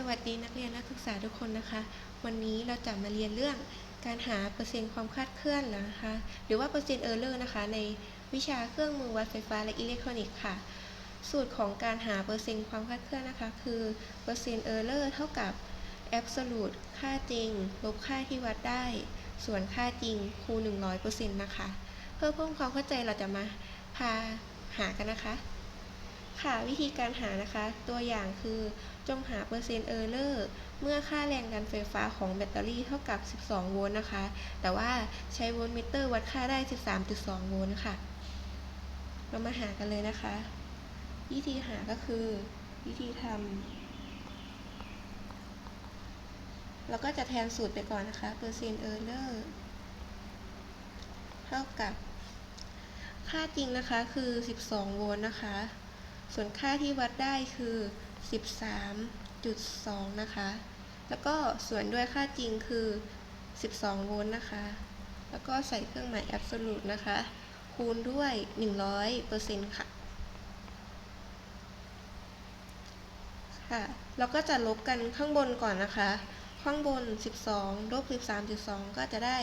สวัสดีนักเรียนนักศึกษาทุกคนนะคะ วันนี้เราจะมาเรียนเรื่องการหาเปอร์เซ็นต์ความคลาดเคลื่อนนะคะ หรือว่าเปอร์เซ็นต์เออร์เลอร์นะคะ ในวิชาเครื่องมือวัดไฟฟ้าและอิเล็กทรอนิกส์ค่ะ สูตรของการหาเปอร์เซ็นต์ความคลาดเคลื่อนนะคะ คือเปอร์เซ็นต์เออร์เลอร์เท่ากับ absolute ค่าจริง ลบค่าที่วัดได้ ส่วนค่าจริงคูณ100%นะคะ เพื่อเพิ่มความเข้าใจเราจะมาพาหากันนะคะ ค่ะวิธีการหานะคะ ตัวอย่างคือจงหาเปอร์เซ็นต์เออร์เลอร์เมื่อค่าแรงดันไฟฟ้าของแบตเตอรี่เท่ากับ 12 โวลต์นะคะ แต่ว่าใช้โวลต์มิเตอร์วัดค่าได้ 13.2 โวลต์ค่ะ เรามาหากันเลยนะคะ วิธีหาก็คือ วิธีทำเราก็จะแทนสูตรไปก่อนนะคะเปอร์เซ็นต์เออร์เลอร์เท่ากับ ค่าจริงนะคะคือ 12 โวลต์นะคะ ส่วนค่าที่วัดได้คือ 13.2 นะคะ แล้วก็ส่วนด้วยค่าจริงคือ 12 โวลต์นะคะ แล้วก็ใส่เครื่องหมาย absolute นะคะ คูณด้วย 100%ค่ะ ค่ะ แล้วก็จะลบกันข้างบนก่อนนะคะ ข้างบน 12 ลบ 13.2 ก็จะได้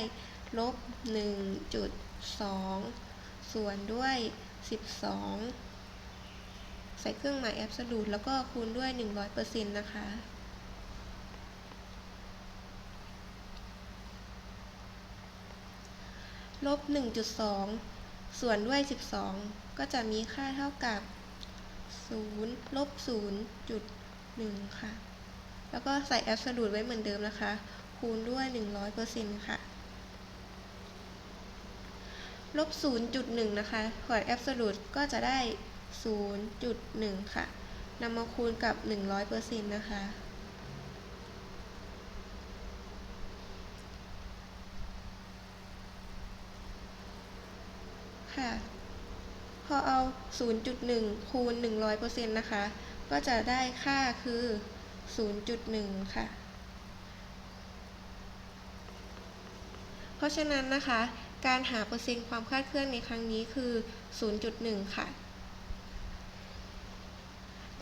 ลบ 1.2 ส่วนด้วย 12 ใส่เครื่องหมาย absolute แล้วก็คูณด้วย 100%นะคะ ลบ 1.2 ส่วนด้วย 12 ก็จะมีค่าเท่ากับ 0 ลบ 0.1 ค่ะ แล้วก็ใส่ absolute ไว้เหมือนเดิมนะคะ คูณด้วย 100%ค่ะลบ 0.1 นะคะขอด absolute ก็จะได้ 0.1 ค่ะนำมาคูณกับ 100%นะคะ ค่ะ พอเอา 0.1 คูณ 100%นะคะ ก็จะได้ค่าคือ 0.1 ค่ะ เพราะฉะนั้นนะคะ การหาเปอร์เซ็นต์ความคลาดเคลื่อนในครั้งนี้คือ 0.1 ค่ะ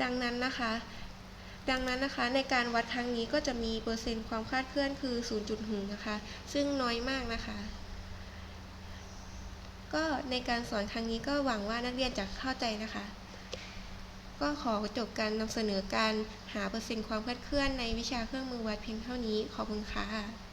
ดังนั้นนะคะ ดังนั้นนะคะในการวัดครั้งนี้ก็จะมีเปอร์เซ็นต์ความคลาดเคลื่อนคือ 0.1 นะคะ ซึ่งน้อยมากนะคะ ก็ในการสอนครั้งนี้ก็หวังว่านักเรียนจะเข้าใจนะคะ ก็ขอจบการนำเสนอการหาเปอร์เซ็นต์ความคลาดเคลื่อนในวิชาเครื่องมือวัดเพียงเท่านี้ ขอบคุณค่ะ